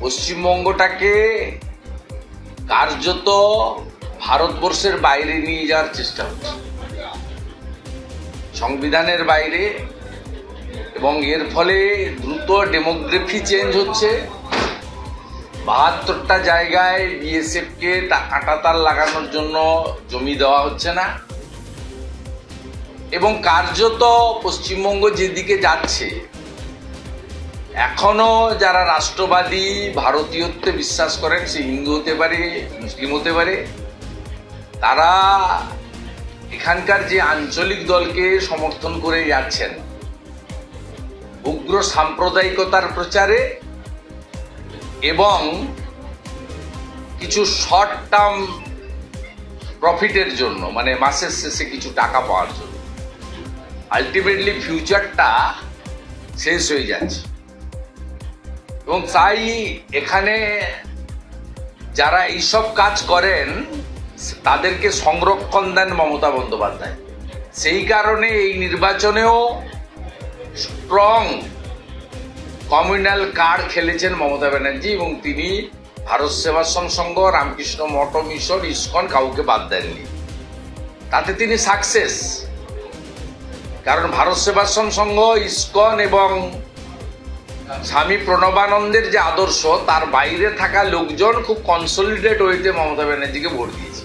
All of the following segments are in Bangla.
পশ্চিমবঙ্গটাকে কার্যত ভারতবর্ষের বাইরে নিয়ে যাওয়ার চেষ্টা হচ্ছে। সংবিধানের বাইরে এবং এর ফলে দ্রুত ডেমোগ্রাফি চেঞ্জ হচ্ছে। বাহাত্তরটা জায়গায় বিএসএফকে কাঁটাতার লাগানোর জন্য জমি দেওয়া হচ্ছে না। এবং কার্যত পশ্চিমবঙ্গ যেদিকে যাচ্ছে এখনও যারা রাষ্ট্রবাদী, ভারতীয়ত্বে বিশ্বাস করেন, সে হিন্দু হতে পারে, মুসলিম হতে পারে, তারা এখানকার যে আঞ্চলিক দলকে সমর্থন করে যাচ্ছেন, উগ্র সাম্প্রদায়িকতার প্রচারে এবং কিছু শর্ট টার্ম প্রফিটের জন্য মানে মাসের শেষে কিছু টাকা পাওয়ার জন্য আলটিমেটলি ফিউচারটা শেষ হয়ে যাচ্ছে। এবং তাই এখানে যারা এইসব কাজ করেন, তাদেরকে সংরক্ষণ দেন মমতা বন্দ্যোপাধ্যায়। সেই কারণে এই নির্বাচনেও স্ট্রং কমিউনাল কার্ড খেলেছেন মমতা ব্যানার্জি এবং তিনি ভারত সেবাশ্রম সংঘ রামকৃষ্ণ মঠ মিশন, ইস্কন কাউকে বাদ দেননি। তাতে তিনি সাকসেস কারণ ভারত সেবাশ্রম সংঘ ইস্কন এবং স্বামী প্রণবানন্দের যে আদর্শ, তার বাইরে থাকা লোকজন খুব কনসলিডেট হইতে মমতা ব্যানার্জিকে ভোট দিয়েছে।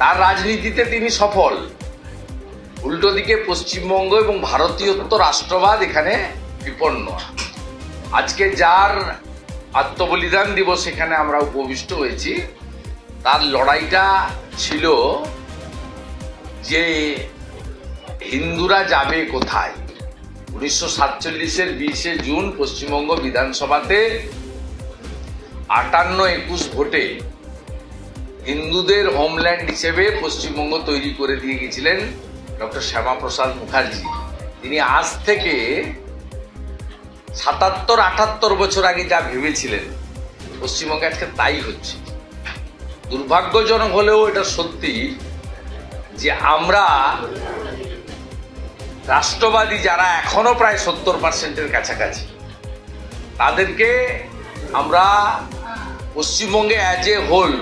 তার রাজনীতিতে তিনি সফল। উল্টো দিকে পশ্চিমবঙ্গ এবং ভারতীয়ত্ব রাষ্ট্রবাদ এখানে বিপন্ন। আজকে যার আত্মবলিদান দিবস এখানে আমরা উপবিষ্ট হয়েছি, তার লড়াইটা ছিল যে হিন্দুরা যাবে কোথায়? উনিশশো সাতচল্লিশের বিশে জুন পশ্চিমবঙ্গ বিধানসভাতে আটান্ন একুশ ভোটে হিন্দুদের হোমল্যান্ড হিসেবে পশ্চিমবঙ্গ তৈরি করে দিয়ে গেছিলেন ডক্টর শ্যামাপ্রসাদ মুখার্জি। তিনি আজ থেকে সাতাত্তর, আটাত্তর বছর আগে যা ভেবেছিলেন, পশ্চিমবঙ্গে আজকে তাই হচ্ছে। দুর্ভাগ্যজনক হলেও এটা সত্যি যে আমরা রাষ্ট্রবাদী যারা এখনও প্রায় সত্তর পার্সেন্টের কাছাকাছি, তাদেরকে আমরা পশ্চিমবঙ্গে অ্যাজ এ হোল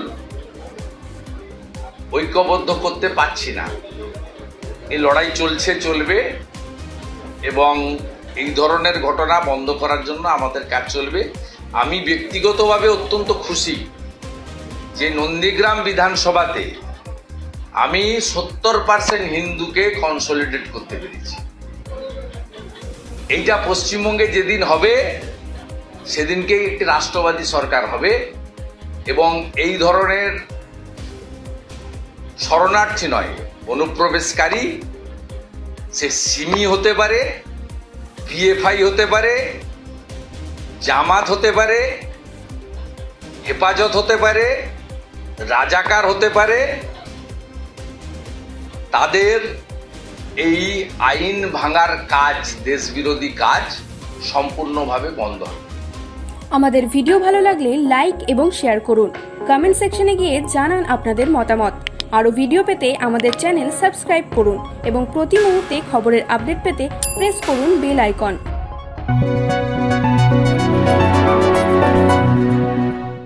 ঐক্যবদ্ধ করতে পারছি না। এই লড়াই চলছে, চলবে এবং এই ধরনের ঘটনা বন্ধ করার জন্য আমাদের কাজ চলবে। আমি ব্যক্তিগতভাবে অত্যন্ত খুশি যে নন্দীগ্রাম বিধানসভাতে আমি সত্তর পার্সেন্ট হিন্দুকে কনসলিডেট করতে পেরেছি। এইটা পশ্চিমবঙ্গে যেদিন হবে সেদিনকে একটি রাষ্ট্রবাদী সরকার হবে এবং এই ধরনের শরণার্থী নয়, অনুপ্রবেশকারী, সে সিমি হতে পারে, পিএফআই হতে পারে, জামাত হতে পারে, হেফাজত হতে পারে, রাজাকার হতে পারে তাদের এই আইন ভাঙার কাজ, দেশবিরোধী কাজ সম্পূর্ণভাবে বন্ধ হবে। আমাদের ভিডিও ভালো লাগলে লাইক এবং শেয়ার করুন। কমেন্ট সেকশনে গিয়ে জানান আপনাদের মতামত। আরও ভিডিও পেতে আমাদের চ্যানেল সাবস্ক্রাইব করুন এবং প্রতি মুহূর্তে খবরের আপডেট পেতে প্রেস করুন বেল আইকন।